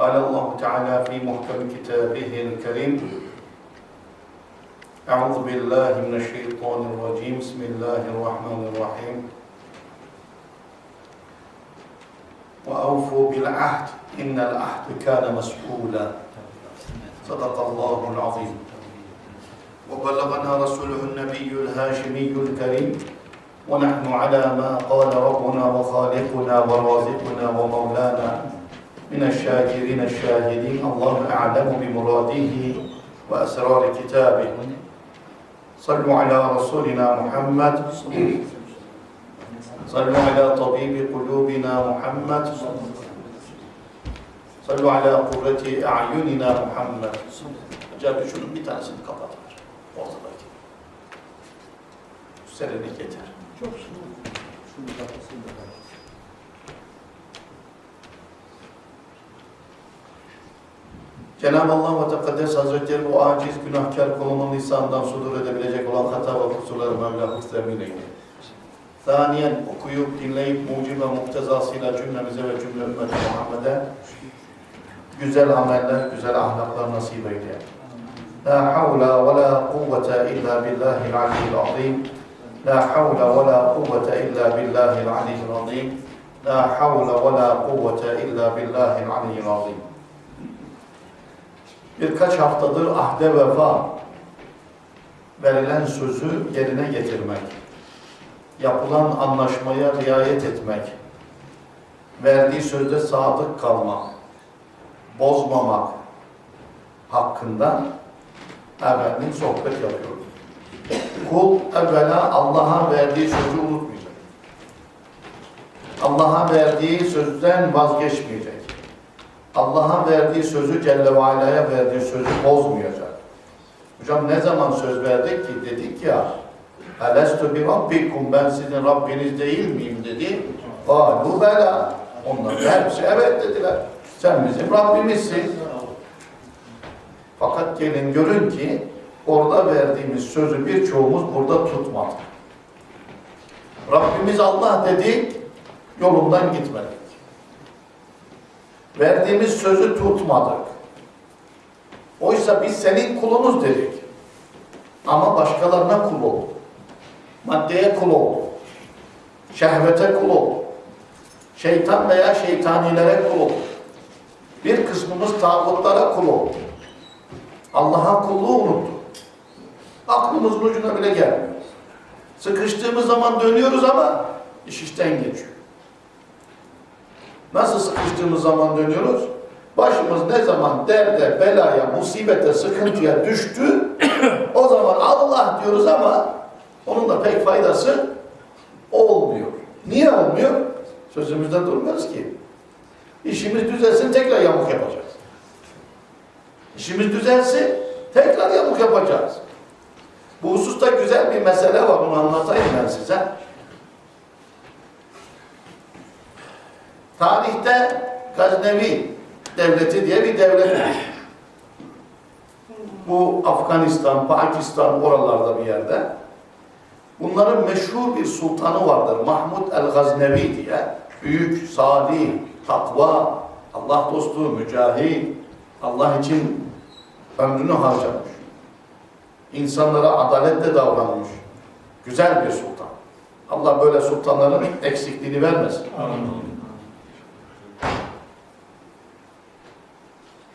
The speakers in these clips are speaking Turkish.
قال الله تعالى في محكم كتابه الكريم أعوذ بالله من الشيطان الرجيم. بسم الله الرحمن الرحيم. وأوفوا بالعهد إن العهد كان مسؤولا. صدق الله العظيم. وبلغنا رسوله النبي الهاشمي الكريم ونحن على ما قال ربنا وخالقنا ورازقنا ومولانا من الشاكرين الشاهدين الله أعلم بمراده وأسرار كتابه. صلوا على رسولنا محمد. صلوا على طبيب قلوبنا محمد. صلوا على قرة أعيننا محمد. Acaba şunun bir tanesini. Çok şunu, şunu Cenab-ı Allah ve Tekaddes Hazretleri bu aciz günahkar kulumun lisanından sudur edebilecek olan hata ve kusurları Mevla hıfzemin eyle. Saniyen okuyup dinleyip mucib ve muktezasıyla cümlemize ve cümle ümmeti Muhammed'e güzel ameller, güzel ahlaklar nasip eyle. La havle ve la kuvvete illa billahil aliyyil azim. La havle ve la kuvvete illa billahil aliyyil azim. La havle ve la kuvvete illa billahil aliyyil azim. Birkaç haftadır ahde vefa verilen sözü yerine getirmek, yapılan anlaşmaya riayet etmek, verdiği sözde sadık kalmak, bozmamak hakkında efendim sohbet yapıyoruz. Kul evvela Allah'a verdiği sözü unutmayacak. Allah'a verdiği sözden vazgeçmeyecek. Allah'a verdiği sözü Celle ve verdiği sözü bozmayacak. Hocam ne zaman söz verdik ki? Dedik ya Elestu bi rabbikum ben sizin Rabbiniz değil miyim dedi. Kalu bela. Onlar hepsi evet dediler. Sen bizim Rabbimizsin. Fakat gelin görün ki orada verdiğimiz sözü birçoğumuz burada tutmadık. Rabbimiz Allah dedik, yolundan gitmedik. Verdiğimiz sözü tutmadık. Oysa biz senin kulunuz dedik. Ama başkalarına kul olduk. Maddeye kul olduk. Şehvete kul olduk. Şeytan veya şeytanilere kul olduk. Bir kısmımız tağutlara kul olduk. Allah'a kulluğu unuttuk. Aklımızın ucuna bile gelmiyor. Sıkıştığımız zaman dönüyoruz ama iş işten geçiyor. Nasıl sıkıştığımız zaman dönüyoruz? Başımız ne zaman derde, belaya, musibete, sıkıntıya düştü, o zaman Allah diyoruz ama onun da pek faydası olmuyor. Niye olmuyor? Sözümüzde durmuyoruz ki. İşimiz düzelsin tekrar yamuk yapacağız. İşimiz düzelsin tekrar yamuk yapacağız. Bu hususta güzel bir mesele var, bunu anlatayım ben size. Tarihte Gaznevi devleti diye bir devlet var. Bu Afganistan, Pakistan oralarda bir yerde. Bunların meşhur bir sultanı vardır. Mahmud el-Gaznevi diye. Büyük, salih, takva, Allah dostu, mücahit, Allah için ömrünü harcamış. İnsanlara adaletle davranmış. Güzel bir sultan. Allah böyle sultanların eksikliğini vermesin.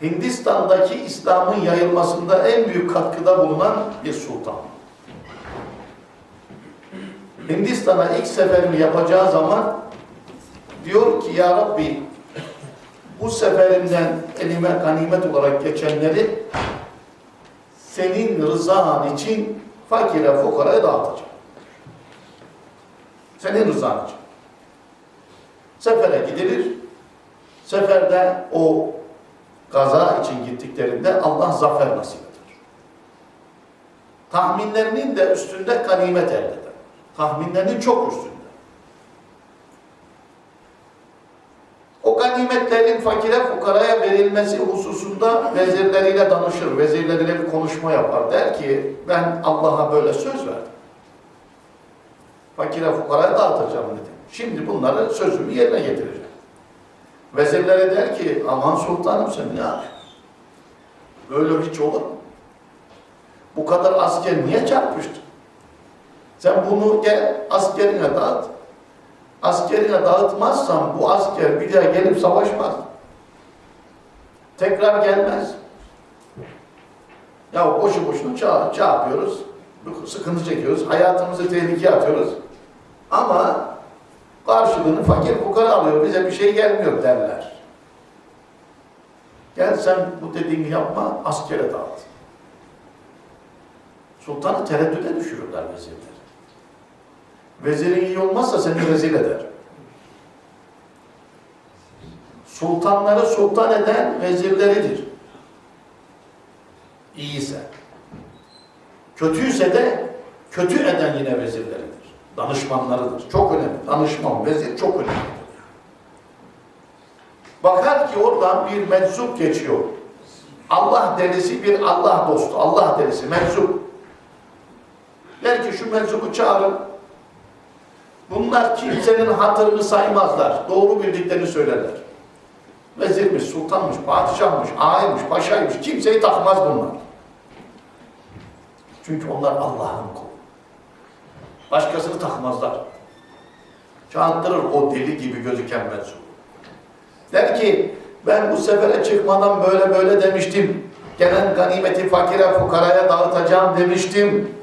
Hindistan'daki İslam'ın yayılmasında en büyük katkıda bulunan bir sultan. Hindistan'a ilk seferini yapacağı zaman diyor ki ya Rabbi bu seferinden elime ganimet olarak geçenleri senin rızan için fakire fukaraya dağıtacağım. Senin rızan için. Sefere gidilir. Seferde o gaza için gittiklerinde Allah zafer nasip eder. Tahminlerinin de üstünde ganimet elde eder. Tahminlerinin çok üstünde. O ganimetlerin fakire fukaraya verilmesi hususunda vezirleriyle danışır, vezirleriyle bir konuşma yapar. Der ki ben Allah'a böyle söz verdim. Fakire fukaraya dağıtacağım dedi. Şimdi bunları sözümü yerine getireceğim. Vezirlere der ki aman sultanım sen ne yapıyorsun? Böyle hiç olur mu? Bu kadar asker niye çarpıştı? Sen bunu gel askerine dağıt. Askerine dağıtmazsan bu asker bir daha gelip savaşmaz. Tekrar gelmez. Ya boşu boşuna çağ, çağ. Sıkıntı çekiyoruz. Hayatımızı tehlikeye atıyoruz. Ama karşılığını fakir fukara alıyor. Bize bir şey gelmiyor derler. Gel sen bu dediğimi yapma, askere dağıt. Sultanı tereddüte düşürürler vezirler. Vezirin iyi olmazsa seni rezil eder. Sultanları sultan eden vezirleridir. İyiyse. Kötüyse de kötü eden yine vezirleridir. Danışmanlarıdır. Çok önemli. Danışman, vezir çok önemli. Bakar ki oradan bir meczup geçiyor. Allah delisi bir Allah dostu. Allah delisi, meczup. Der ki şu meczubu çağırın. Bunlar kimsenin hatırını saymazlar. Doğru bildiklerini söylerler. Vezirmiş, sultanmış, padişahmış, ağaymış, paşaymış. Kimseyi takmaz bunlar. Çünkü onlar Allah'ın kulu. Başkasını takmazlar. Çağıttırır o deli gibi gözüken meczup. Der ki ben bu sefere çıkmadan böyle böyle demiştim. Gelen ganimeti fakire fukaraya dağıtacağım demiştim.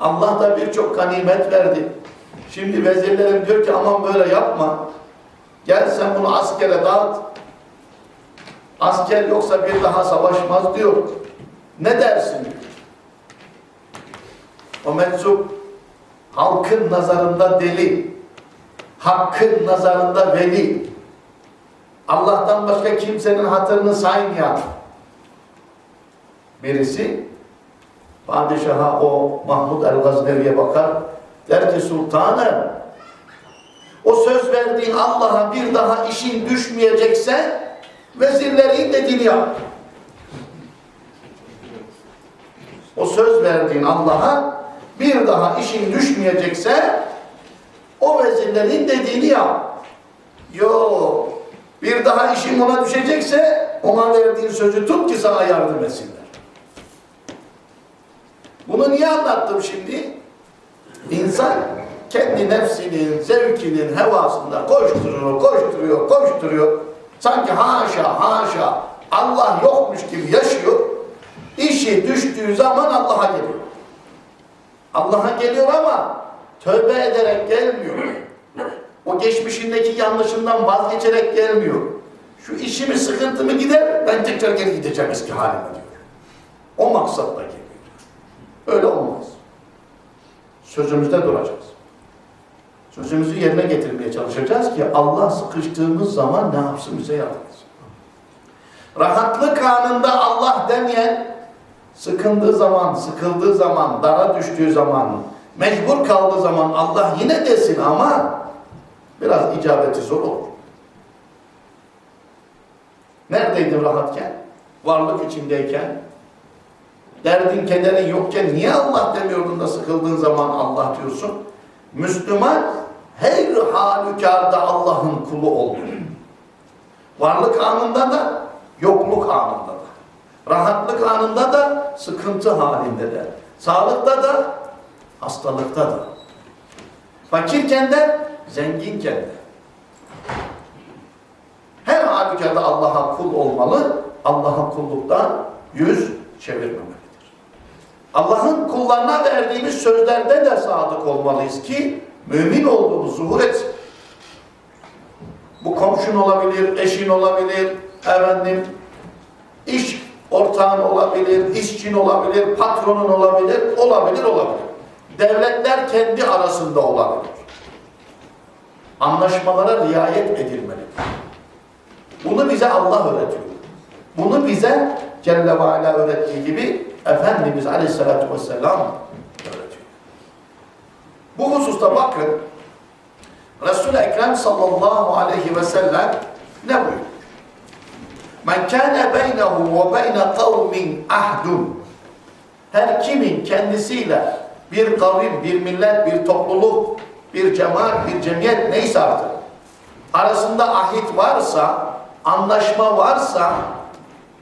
Allah da birçok ganimet verdi. Şimdi vezirlerim diyor ki aman böyle yapma. Gel sen bunu askere dağıt. Asker yoksa bir daha savaşmaz diyor. Ne dersin. O meczup halkın nazarında deli, hakkın nazarında veli, Allah'tan başka kimsenin hatırını saymayan birisi padişaha o Mahmud el-Gaznevi'ye bakar. Der ki sultanım o söz verdiğin Allah'a bir daha işin düşmeyecekse vezirlerin dediğini yap. O söz verdiğin Allah'a bir daha işin düşmeyecekse o vezirlerin dediğini yap. Yo, bir daha işin ona düşecekse ona verdiğin sözü tut ki sana yardım etsinler. Bunu niye anlattım şimdi? İnsan kendi nefsinin, zevkinin hevasında koşturuyor, koşturuyor, koşturuyor. Sanki haşa, haşa Allah yokmuş gibi yaşıyor. İşi düştüğü zaman Allah'a geliyor. Allah'a geliyor ama tövbe ederek gelmiyor. O geçmişindeki yanlışından vazgeçerek gelmiyor. Şu işimi, sıkıntımı gider, ben tekrar geri gideceğim eski halime diyor. O maksatla geliyor. Öyle olmaz. Sözümüzde duracağız. Sözümüzü yerine getirmeye çalışacağız ki Allah sıkıştığımız zaman ne yapsın bize yardım etsin. Rahatlık anında Allah demeyen, sıkındığı zaman, sıkıldığı zaman, dara düştüğü zaman, mecbur kaldığı zaman Allah yine desin ama biraz icabeti zor olur. Neredeydin rahatken? Varlık içindeyken? Derdin, kederin yokken niye Allah demiyordun da sıkıldığın zaman Allah diyorsun? Müslüman her halükarda Allah'ın kulu olur. Varlık anında da, yokluk anında da. Rahatlık anında da, sıkıntı halinde de. Sağlıkta da, hastalıkta da. Fakirken de, zenginken de. Her halükarda Allah'a kul olmalı, Allah'a kulluktan yüz çevirmemelidir. Allah'ın kullarına verdiğimiz sözlerde de sadık olmalıyız ki mümin olduğumuz zuhur etsin. Bu komşun olabilir, eşin olabilir, efendim, ortağın olabilir, işçin olabilir, patronun olabilir, olabilir, olabilir. Devletler kendi arasında olabilir. Anlaşmalara riayet edilmelidir. Bunu bize Allah öğretiyor. Bunu bize Celle ve Ala öğrettiği gibi Efendimiz Aleyhisselatü Vesselam öğretiyor. Bu hususta bakın Resul-i Ekrem sallallahu aleyhi ve sellem ne buyuruyor? Men kâne beynehu ve beyne kavmin ahdun Her kimin kendisiyle bir kavim, bir millet, bir topluluk bir cemaat, bir cemiyet neyse artık arasında ahit varsa, anlaşma varsa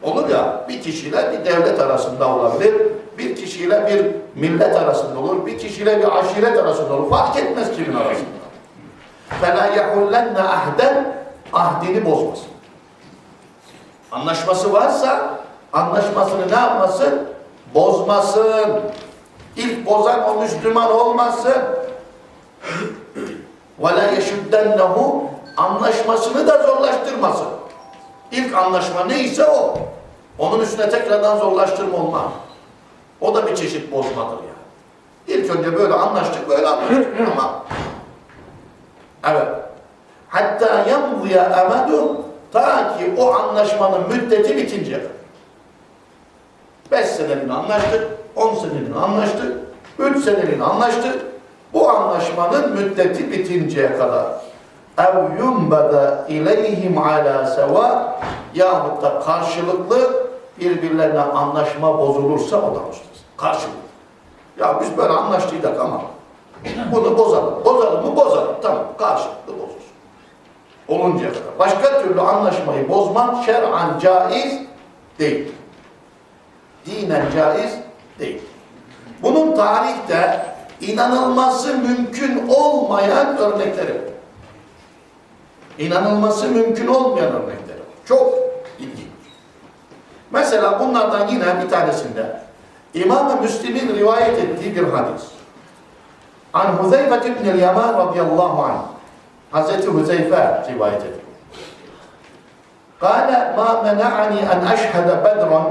olur ya bir kişiyle bir devlet arasında olabilir, bir kişiyle bir millet arasında olur, bir kişiyle bir aşiret arasında olur. Fark etmez kimin arasında. فَلَا يَحُلَّنَّ ahden ahdini bozmasın. Anlaşması varsa anlaşmasını ne yapmasın? Bozmasın. İlk bozan o Müslüman olmasın. وَلَا يَشُدَّنَّهُ Anlaşmasını da zorlaştırmasın. İlk anlaşma neyse o. Onun üstüne tekrardan zorlaştırma olmaz. O da bir çeşit bozmadır ya. İlk önce böyle anlaştık, böyle anlaştık. Tamam. Evet. Hatta yamvuya emadu ta ki o anlaşmanın müddeti bitinceye kadar. Beş seneliğine anlaştık, on seneliğine anlaştık, üç seneliğine anlaştık. Bu anlaşmanın müddeti bitinceye kadar. ev yumbada ileyhim ala seva yahut da karşılıklı birbirlerine anlaşma bozulursa o da bozulur. Karşılıklı. Ya biz böyle anlaştıydık ama bunu bozalım. Bozalım mı? Bozalım. Tamam. Karşılıklı bozulsun. Oluncaya kadar. Başka türlü anlaşmayı bozmak şer'an caiz değil. Dinen caiz değil. Bunun tarihte inanılması mümkün olmayan örnekleri. İnanılması mümkün olmayan örnekleri. Çok ilginç. Mesela bunlardan yine bir tanesinde İmam-ı Müslim'in rivayet ettiği bir hadis. An Huzeyfe ibn-i Yaman radıyallahu anh. Hazreti Huzeyfe rivayet ediyor. قال ما منعني أن أشهد بدرا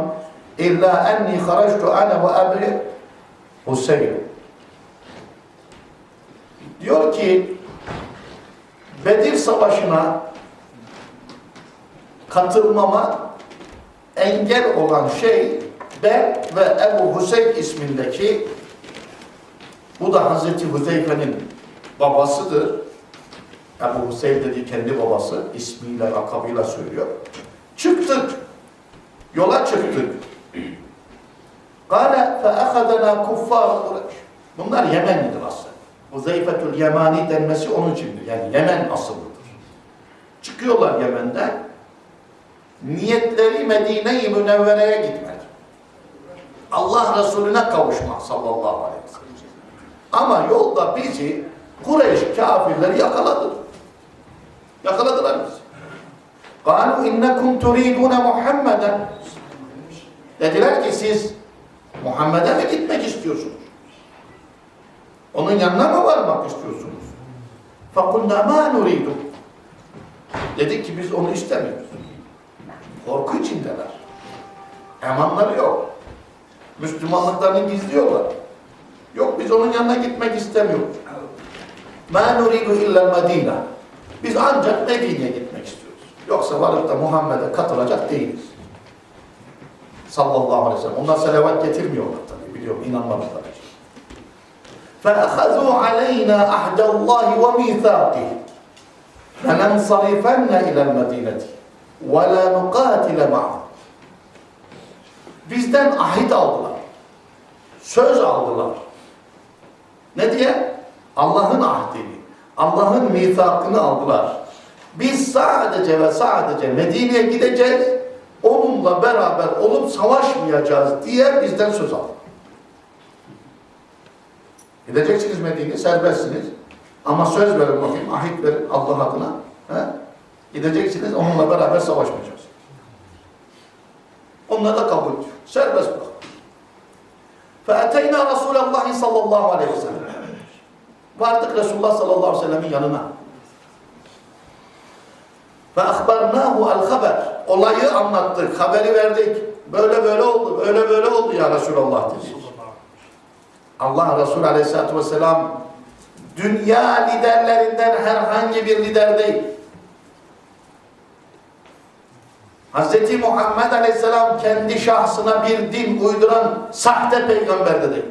إلا أني خرجت أنا وأبي Hüseyin. Diyor ki Bedir Savaşı'na katılmama engel olan şey ben ve Ebu Hüseyin ismindeki bu da Hazreti Hüzeyfe'nin babasıdır. Ebu Hüseyin dediği kendi babası ismiyle, lakabıyla söylüyor. Çıktık. Yola çıktık. Kale fe ehadena kuffar Kureyş. Bunlar Yemenlidir aslında. Huzeyfetül Yemani denmesi onun içindir. Yani Yemen asıllıdır. Çıkıyorlar Yemen'den. Niyetleri Medine-i Münevvere'ye gitmek. Allah Resulüne kavuşmak sallallahu aleyhi ve sellem. Ama yolda bizi Kureyş kafirleri yakaladı. Yakaladılar bizi. قَالُوا اِنَّكُمْ تُرِيدُونَ مُحَمَّدًا Dediler ki siz Muhammed'e mi gitmek istiyorsunuz? Onun yanına mı varmak istiyorsunuz? فَقُلْنَا مَا نُرِيدُ Dedik ki biz onu istemiyoruz. Korku içindeler. Emanları yok. Müslümanlıklarını gizliyorlar. Yok biz onun yanına gitmek istemiyoruz. مَا نُرِيدُ اِلَّا الْمَد۪ينَ Biz ancak Medine'ye gitmek istiyoruz. Yoksa varıp da Muhammed'e katılacak değiliz. Sallallahu aleyhi ve sellem. Onlar selavat getirmiyorlar tabii. Biliyorum inanmamışlar. فَأَخَذُوا عَلَيْنَا أَحْدَ اللّٰهِ وَمِيثَاقِهِ لَنَنْصَرِفَنَّ إِلَى الْمَد۪ينَةِ وَلَا نُقَاتِلَ مَعَهُ Bizden ahit aldılar. Söz aldılar. Ne diye? Allah'ın ahdini, Allah'ın mithakını aldılar. Biz sadece ve sadece Medine'ye gideceğiz, onunla beraber olup savaşmayacağız diye bizden söz aldı. Gideceksiniz Medine'ye, serbestsiniz. Ama söz verin bakayım, ahit verin Allah adına. He? Gideceksiniz, onunla beraber savaşmayacağız. Onlar da kabul ediyor. Serbest bırak. فَاَتَيْنَا رَسُولَ اللّٰهِ sallallahu aleyhi ve sellem. Vardık Resulullah sallallahu aleyhi ve sellemin yanına. Ve akbarnahu al haber. Olayı anlattık, haberi verdik. Böyle böyle oldu, böyle böyle oldu ya Resulallah dedi. Allah Resulü aleyhissalatü vesselam dünya liderlerinden herhangi bir lider değil. Hz. Muhammed Aleyhisselam kendi şahsına bir din uyduran sahte peygamber de değil.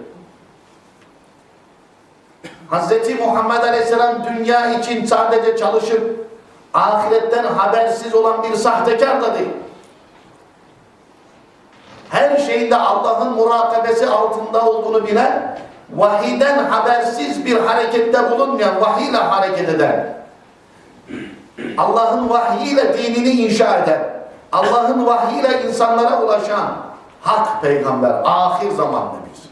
Hz. Muhammed aleyhisselam dünya için sadece çalışıp ahiretten habersiz olan bir sahtekar da değil. Her şeyinde Allah'ın murakabesi altında olduğunu bilen vahiden habersiz bir harekette bulunmayan, vahiy ile hareket eden, Allah'ın vahyiyle dinini inşa eden, Allah'ın vahyiyle insanlara ulaşan hak peygamber, ahir zaman nebisi.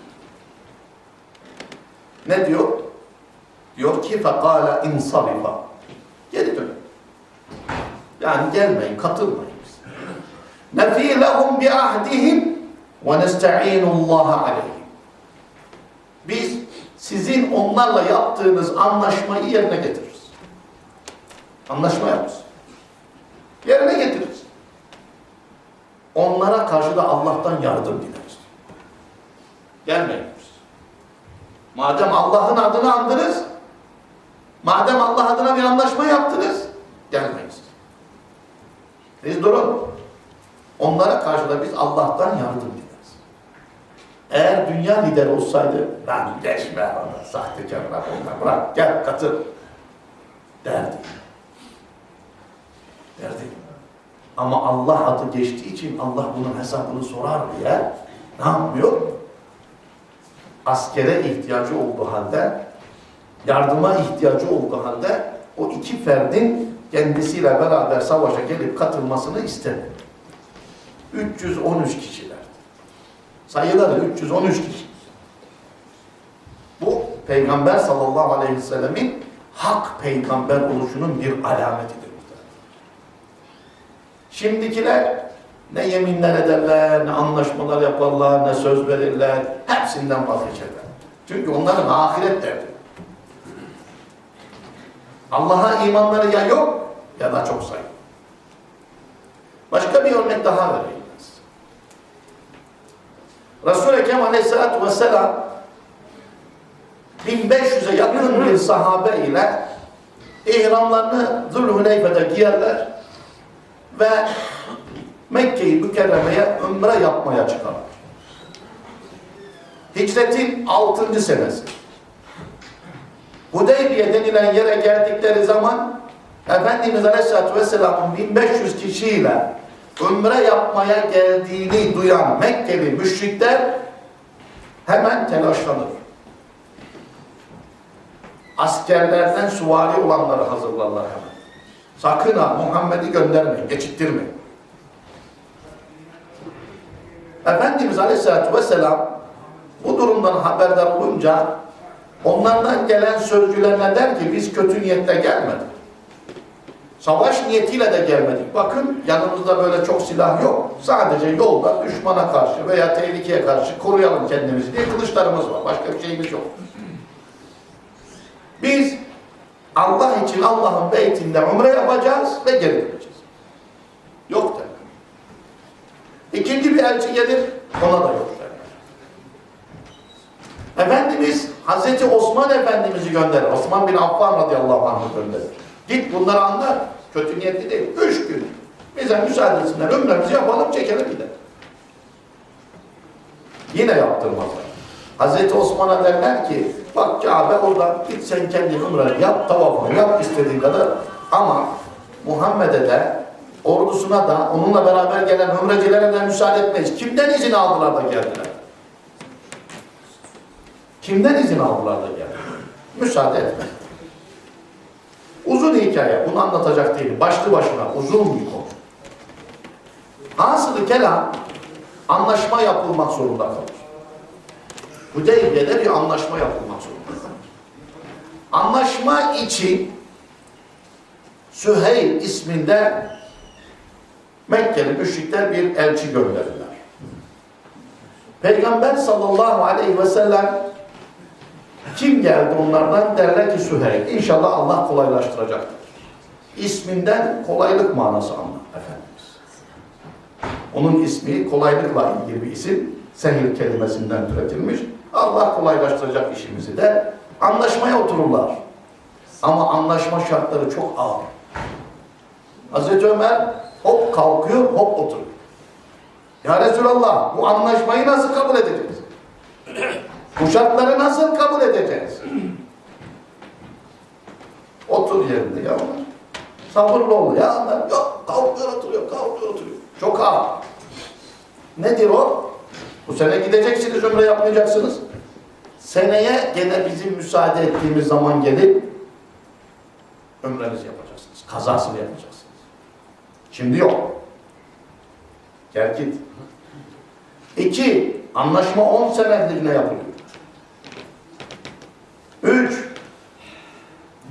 Ne diyor? Diyor ki fekala insarifa. Geri dön. Yani gelmeyin, katılmayın bize. Nefi lehum bi ahdihim ve nesta'inullaha aleyhim. Biz sizin onlarla yaptığınız anlaşmayı yerine getiririz. Anlaşma yaparız. Yerine getiririz. Onlara karşı da Allah'tan yardım dileriz. Gelmeyin. Madem Allah'ın adını andınız, madem Allah adına bir anlaşma yaptınız, gelmeyiz. Biz durun. Onlara karşı da biz Allah'tan yardım dileriz. Eğer dünya lideri olsaydı, lan geçme ona, sahtekar bırak onları, bırak, gel katıl derdi. Derdi. Ama Allah adı geçtiği için Allah bunun hesabını sorar diye ne yapmıyor? Askere ihtiyacı olduğu halde, yardıma ihtiyacı olduğu halde o iki ferdin kendisiyle beraber savaşa gelip katılmasını istemiyor. 313 kişiler. Sayıları 313 kişi. Bu Peygamber sallallahu aleyhi ve sellemin hak peygamber oluşunun bir alametidir. Şimdikiler ne yeminler ederler, ne anlaşmalar yaparlar, ne söz verirler. Hepsinden vazgeçerler. Çünkü onların ahiret derdi. Allah'a imanları ya yok ya da çok sayı. Başka bir örnek daha vereyim. Resul-i Ekrem aleyhissalatü vesselam 1500'e yakın bir sahabe ile ihramlarını Zülhüleyfe'de giyerler ve Mekke'yi Mükerreme'ye ömre yapmaya çıkarlar. Hicretin 6. senesi. Hudeybiye denilen yere geldikleri zaman Efendimiz Aleyhisselatü Vesselam'ın 1500 kişiyle ömre yapmaya geldiğini duyan Mekkeli müşrikler hemen telaşlanır. Askerlerden suvari olanları hazırlarlar hemen. Sakın ha Muhammed'i göndermeyin, geçittirmeyin. Efendimiz Aleyhisselatü Vesselam bu durumdan haberdar olunca onlardan gelen sözcülerine der ki biz kötü niyetle gelmedik. Savaş niyetiyle de gelmedik. Bakın yanımızda böyle çok silah yok. Sadece yolda düşmana karşı veya tehlikeye karşı koruyalım kendimizi diye kılıçlarımız var. Başka bir şeyimiz yok. Biz Allah için Allah'ın beytinde umre yapacağız ve geri döneceğiz. Yok der. İkinci bir elçi gelir, ona da yok. Efendimiz Hazreti Osman Efendimiz'i gönderir. Osman bin Affan radıyallahu anh'ı gönderir. Git bunları anlar. Kötü niyetli değil. Üç gün. Bize müsaade etsinler. Ömrümüzü yapalım çekelim gidelim. Yine yaptırmazlar. Hazreti Osman'a derler ki bak Kabe orada git sen kendi umreni yap, tavafını yap istediğin kadar ama Muhammed'e de ordusuna da onunla beraber gelen umrecilere de müsaade etmeyiz. Kimden izin aldılar da geldiler? Kimden izin aldılar da geldiler? Müsaade etmez. Uzun hikaye. Bunu anlatacak değilim. Başlı başına uzun bir konu. Hasılı kelam anlaşma yapılmak zorunda kalır. Hudeybiye'de bir anlaşma yapılmak zorunda kalır. Anlaşma için Süheyl isminde Mekkeli müşrikler bir elçi gönderirler. Peygamber sallallahu aleyhi ve sellem kim geldi onlardan? Derler ki Süheyl. İnşallah Allah kolaylaştıracaktır. İsminden kolaylık manası anlar Efendimiz. Onun ismi kolaylıkla ilgili bir isim. Sehil kelimesinden türetilmiş. Allah kolaylaştıracak işimizi de anlaşmaya otururlar. Ama anlaşma şartları çok ağır. Hazreti Ömer hop kalkıyor, hop oturuyor. Ya Resulallah bu anlaşmayı nasıl kabul edeceğiz? Bu şartları nasıl kabul edeceğiz? Otur yerinde ya. Sabırlı ol ya. Yok kalkıyor oturuyor, kalkıyor oturuyor. Çok ağır. Nedir o? Bu sene gideceksiniz, ömre yapmayacaksınız. Seneye gene bizim müsaade ettiğimiz zaman gelip ömrenizi yapacaksınız. Kazasını yapacaksınız. Şimdi yok. Gel git. İki, anlaşma 10 seneliğine yapılıyor. Üç,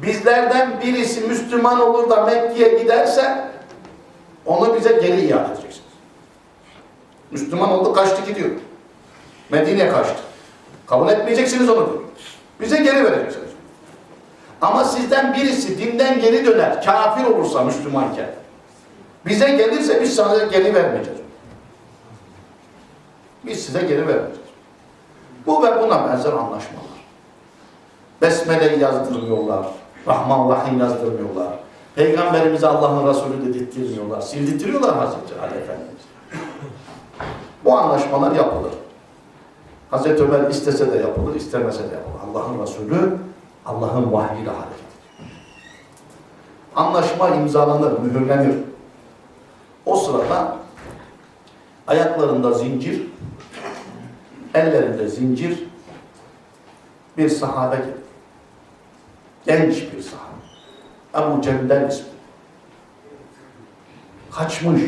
bizlerden birisi Müslüman olur da Mekke'ye giderse onu bize geri iade edeceksiniz. Müslüman oldu kaçtı gidiyor. Medine'ye kaçtı. Kabul etmeyeceksiniz onu diyor. Bize geri vereceksiniz. Ama sizden birisi dinden geri döner, kafir olursa Müslümanken, bize gelirse biz sana geri vermeyeceğiz. Biz size geri vermeyeceğiz. Bu ve buna benzer anlaşmalar. Besmele'yi yazdırmıyorlar. Rahman Rahim yazdırmıyorlar. Peygamberimize Allah'ın Resulü dedirtmiyorlar. Sildirtiyorlar Hazreti Ali Efendimiz. Bu anlaşmalar yapılır. Hazreti Ömer istese de yapılır, istemese de yapılır. Allah'ın Resulü Allah'ın vahyiyle hareket. Anlaşma imzalanır, mühürlenir. O sırada ayaklarında zincir, ellerinde zincir bir sahabe gelir. Genç bir sahabe. Ebu Cendel ismi. Kaçmış.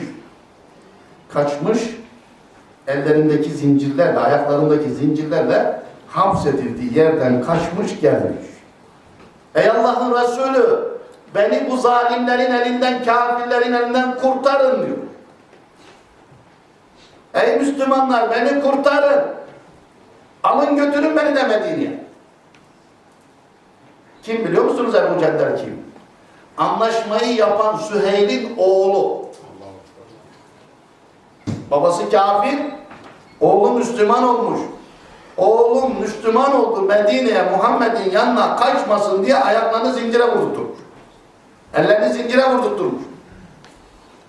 Kaçmış. Ellerindeki zincirlerle, ayaklarındaki zincirlerle hapsedildiği yerden kaçmış gelmiş. Ey Allah'ın Resulü beni bu zalimlerin elinden, kafirlerin elinden kurtarın diyor. Ey Müslümanlar beni kurtarın. Alın götürün beni de Medine'ye. Kim biliyor musunuz Ebu Cender kim? Anlaşmayı yapan Süheyl'in oğlu. Babası kafir, oğlu Müslüman olmuş. Oğlum Müslüman oldu Medine'ye Muhammed'in yanına kaçmasın diye ayaklarını zincire vurdurtmuş. Ellerini zincire vurdurtmuş.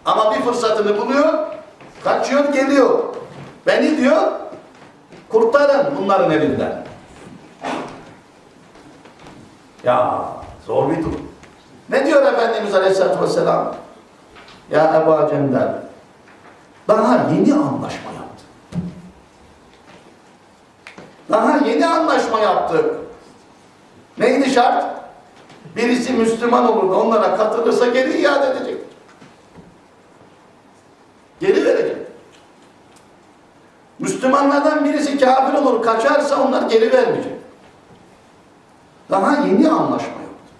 Ama bir fırsatını buluyor, kaçıyor geliyor. Beni diyor, kurtarın bunların elinden. Ya zor bir durum. Ne diyor Efendimiz Aleyhisselatü Vesselam? Ya Ebu Cendel, daha yeni anlaşma yaptık. Daha yeni anlaşma yaptık. Neydi şart? Birisi Müslüman olur da onlara katılırsa geri iade edecek. Geri verecek. Müslümanlardan birisi kafir olur, kaçarsa onlar geri vermeyecek. Daha yeni anlaşma yaptı.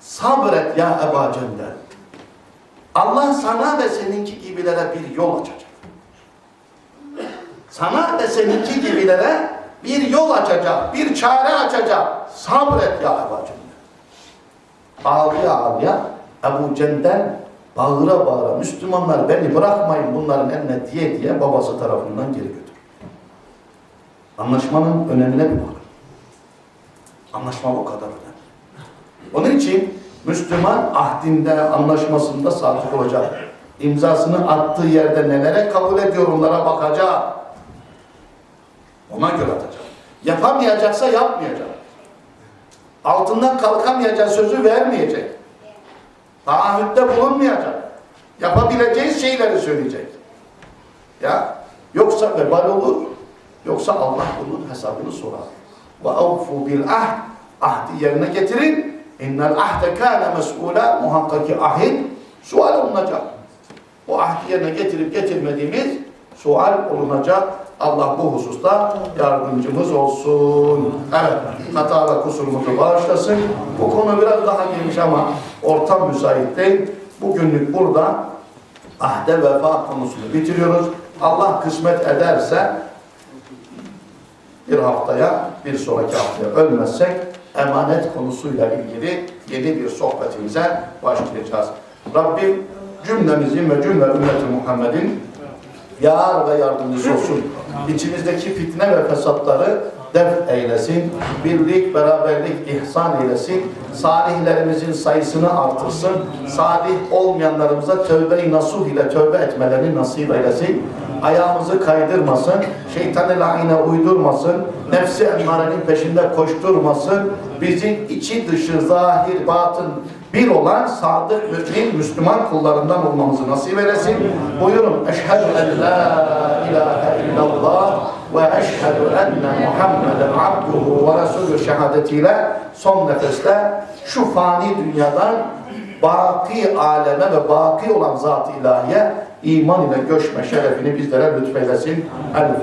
Sabret ya Eba Cendel. Allah sana ve seninki gibilere bir yol açacak. Sana ve seninki gibilere bir yol açacak, bir çare açacak. Sabret ya Eba Cendel. Ağlıya ağlıya Ebu Cendel bağıra bağıra Müslümanlar beni bırakmayın bunların eline diye diye babası tarafından geri götür. Anlaşmanın önemine bir bakın. Anlaşma bu kadar önemli. Onun için Müslüman ahdinde, anlaşmasında sadık olacak. İmzasını attığı yerde nelere kabul ediyor onlara bakacak. Ona göre atacak. Yapamayacaksa yapmayacak. Altından kalkamayacak sözü vermeyecek. Taahhütte bulunmayacak. Yapabileceği şeyleri söyleyecek. Ya yoksa vebal olur, yoksa Allah bunun hesabını sorar. Ve avfu bil ahd ahdi yerine getirin. İnnel ahde kâne mes'ûlâ muhakkak ki ahit sual olunacak. O ahdi yerine getirip getirmediğimiz sual olunacak. Allah bu hususta yardımcımız olsun. Evet, hata ve kusurumuzu bağışlasın. Bu konu biraz daha geniş ama ortam müsait değil. Bugünlük burada ahde vefa konusunu bitiriyoruz. Allah kısmet ederse bir haftaya, bir sonraki haftaya ölmezsek emanet konusuyla ilgili yeni bir sohbetimize başlayacağız. Rabbim cümlemizin ve cümle ümmeti Muhammed'in yar ve yardımcısı olsun. İçimizdeki fitne ve fesatları def eylesin. Birlik, beraberlik ihsan eylesin. Salihlerimizin sayısını artırsın. Salih olmayanlarımıza tövbe-i nasuh ile tövbe etmelerini nasip eylesin. Ayağımızı kaydırmasın. Şeytan-ı laine uydurmasın. Nefsi emmarenin peşinde koşturmasın. Bizi içi dışı, zahir, batın bir olan sadık mümin Müslüman kullarından olmamızı nasip eylesin. Buyurun. Eşhedü en la ilahe illallah ve eşhedü enne Muhammeden abduhu ve resulü şehadetiyle son nefeste şu fani dünyadan baki aleme ve baki olan zat-ı ilahiye iman ile göçme şerefini bizlere lütfeylesin. El